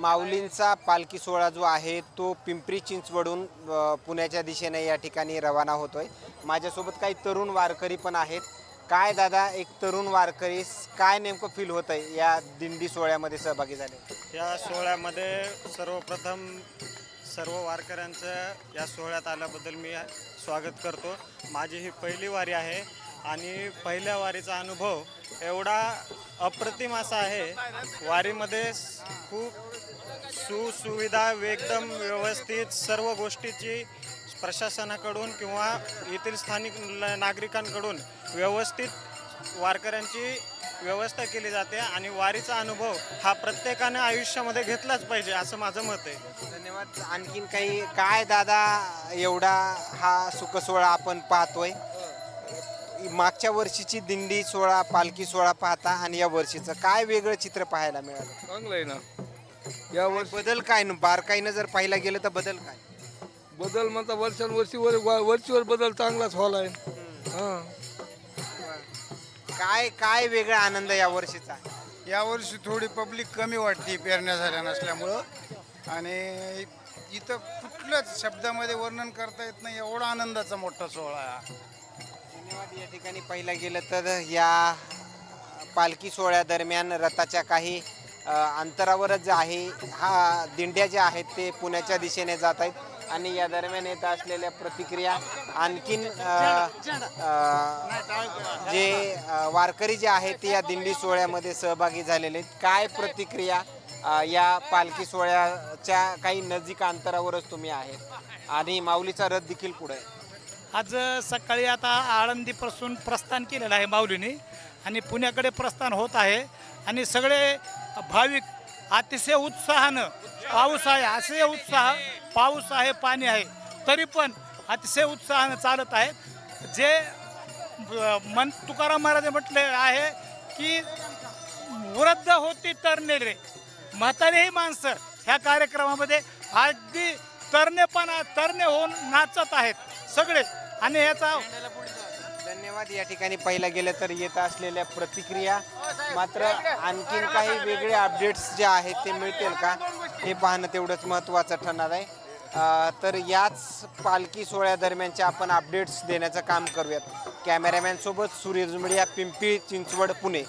माऊलींचा पालखी सोहळा जो आहे तो पिंपरी चिंचवडून पुण्याच्या दिशेने या ठिकाणी रवाना होतोय. माझ्यासोबत काही तरुण वारकरी पण आहेत. काय दादा एक तरुण वारकरी काय नेमकं फील होत आहे या दिंडी सोहळ्यामध्ये सहभागी झाले? या सोहळ्यामध्ये सर्वप्रथम सर्व वारकऱ्यांचं या सोहळ्यात आल्याबद्दल मी स्वागत करतो. माझी ही पहिली वारी आहे. आणि पहिल्या वारीचा अनुभव एवढा अप्रतिम असा आहे. वारीमध्ये खूप सुसुविधा एकदम व्यवस्थित सर्व गोष्टीची प्रशासनाकडून किंवा येथील स्थानिक ल- नागरिकांकडून व्यवस्थित वारकऱ्यांची व्यवस्था केली जाते आणि वारीचा अनुभव हा प्रत्येकाने आयुष्यामध्ये घेतलाच पाहिजे असं माझं मत आहे. धन्यवाद. आणखीन काही काय दादा एवढा हा सुखसोहळा आपण पाहतोय? मागच्या वर्षीची दिंडी सोहळा पालखी सोहळा पाहता आणि या वर्षीचं काय वेगळं चित्र पाहायला मिळालं? चांगलं आहे ना. या वर्ष बदल काय न बारकाईनं जर पाहायला गेलं तर बदल काय? बदल म्हणता वर्षानुवर्षी वर वा- वरचीवर बदल चांगलाच व्हायला आहे. हां. काय काय वेगळा आनंद या वर्षीचा? यावर्षी थोडी पब्लिक कमी वाटते पेरण्या झाल्या नसल्यामुळं. आणि इथं कुठल्याच शब्दामध्ये वर्णन करता येत नाही एवढा आनंदाचा मोठा सोहळा आहे हा. धन्यवाद. या ठिकाणी पाहिलं गेलं तर या पालखी सोहळ्यादरम्यान रथाच्या काही अंतरावरच जे आहे हा दिंड्या ज्या आहेत ते पुण्याच्या दिशेने जात आहेत आणि या दरम्यान येत असलेल्या प्रतिक्रिया आणखीन जे वारकरी जे आहेत ते या दिंडी सोहळ्यामध्ये सहभागी झालेले आहेत. काय प्रतिक्रिया या पालखी सोहळ्याच्या काही नजीक अंतरावरच तुम्ही आहेत? आणि माऊलीचा रथ देखील पुढे आहे. आज सकाळी आता आळंदीपासून प्रस्थान केलेलं आहे माऊलीने आणि पुण्याकडे प्रस्थान होत आहे आणि सगळे भाविक अतिशय उत्साहानं पाऊस आहे असे उत्साह पाऊस आहे पाणी आहे तरी पण अतिशय उत्साहानं चालत आहे जे मन तुकाराम महाराज म्हटले आहे की वृद्ध होती तरणे म्हातारेही माणसं ह्या कार्यक्रमामध्ये अगदी तरणेपणा तरणे होऊन नाचत आहेत सगळे. आणि याचा धन्यवाद. या ठिकाणी पाहिला गेलं तर येत असलेल्या प्रतिक्रिया मात्र आणखीन काही वेगळे अपडेट्स जे आहेत ते मिळतील का? हे पाहणं तेवढंच महत्त्वाचं ठरणार आहे. तर याच पालखी सोहळ्यादरम्यानचे आपण अपडेट्स देण्याचं काम करूयात. कॅमेरामॅनसोबत सूर्य जुमडिया पिंपरी चिंचवड पुणे.